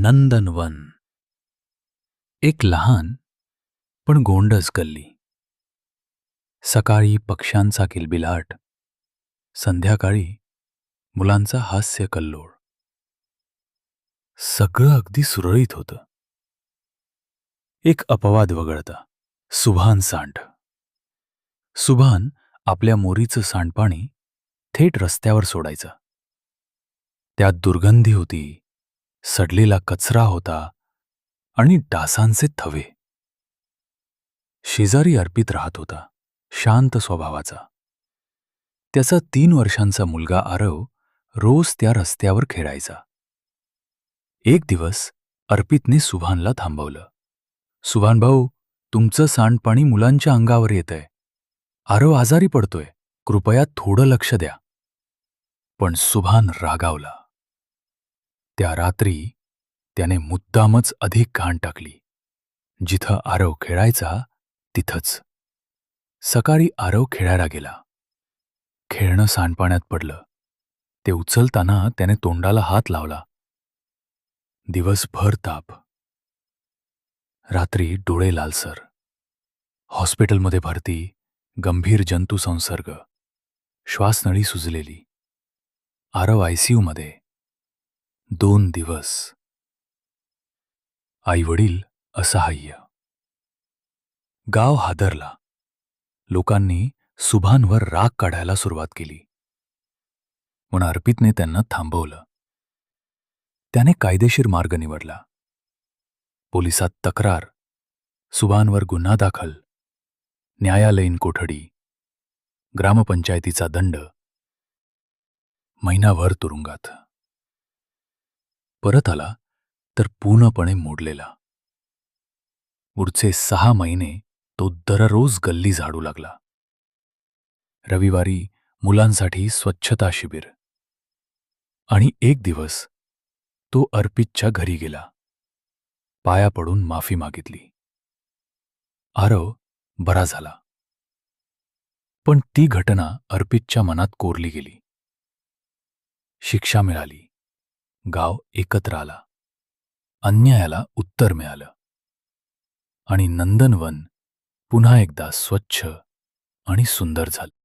नंदनवन. एक लहान पण गोंडस गल्ली. सकाळी पक्ष्यांचा किलबिलाट संध्याकाळी मुलांचा हास्य कल्लोळ. सगळं अगदी सुरळीत होतं. एक अपवाद वगळता सुभान सांड सुभान आपल्या मोरीचं सांडपाणी थेट रस्त्यावर सोडायचं. त्यात दुर्गंधी होती सडलेला कचरा होता आणि डासांचे थवे. शेजारी अर्पित राहत होता शांत स्वभावाचा. त्याचा तीन वर्षांचा मुलगा आरव रोज त्या रस्त्यावर खेळायचा. एक दिवस अर्पितने सुभानला थांबवलं. सुभान भाऊ तुमचं सांडपाणी मुलांच्या अंगावर येतंय. आरव आजारी पडतोय. कृपया थोडं लक्ष द्या. पण सुभान रागावला. त्या रात्री त्याने मुद्दामच अधिक घाण टाकली. जिथं आरव खेळायचा तिथंच. सकाळी आरव खेळायला गेला. खेळणं सांडपाण्यात पडलं. ते उचलताना त्याने तोंडाला हात लावला. दिवसभर ताप. रात्री डोळे लालसर. हॉस्पिटलमध्ये भरती गंभीर जंतुसंसर्ग श्वासनळी सुजलेली. आरव आयसीयूमध्ये दोन दिवस. आईवडील असहाय्य. गाव हादरला. लोकांनी सुभानवर राग काढायला सुरुवात केली. पण अर्पितने त्यांना थांबवलं. त्याने कायदेशीर मार्ग निवडला. पोलिसात तक्रार. सुभानवर गुन्हा दाखल. न्यायालयीन कोठडी. ग्रामपंचायतीचा दंड. महिनाभर तुरुंगात. परत आला तर पूर्णपणे मोडलेला. पुढचे सहा महिने तो दररोज गल्ली झाडू लागला. रविवारी मुलांसाठी स्वच्छता शिबिर. आणि एक दिवस तो अर्पितच्या घरी गेला. पाया पडून माफी मागितली. आरव बरा झाला. पण ती घटना अर्पितच्या मनात कोरली गेली. शिक्षा मिळाली. गाव एकत्र आला. अन्यायाला उत्तर मिळालं. आणि नंदनवन पुन्हा एकदा स्वच्छ आणि सुंदर झालं.